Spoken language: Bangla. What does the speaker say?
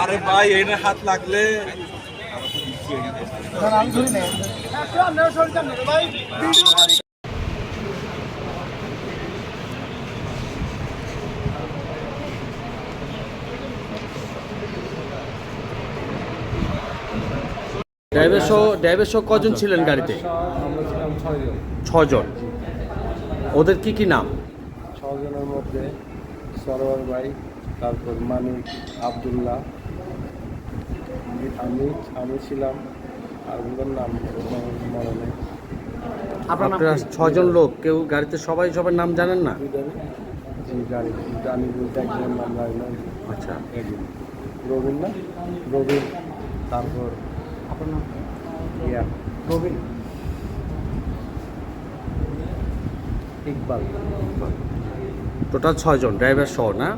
আরে ভাই এনে হাত লাগলে। আমি ধরি না ভাই ড্রাইভার সহ ড্রাইভার সহ কজন ছিলেন গাড়িতে? আমরা ছিলাম ছয়জন ছজন। ওদের কি কি নাম? ছজনের মধ্যে সরোয়ার ভাই তারপর মানিক আবদুল্লাহ আমি আমি ছিলাম আর ওদের নাম মনে নেই আপনারা ছজন লোক কেউ গাড়িতে সবাই সবার নাম জানেন না? জি গাড়ি জানি বলতে একজনের নাম জানি না। আচ্ছা। রবিন না রবিন তারপর আপনার নাম? ইয়া রবিন ইকবাল। টোটাল ছয়জন ড্রাইভার সহ না?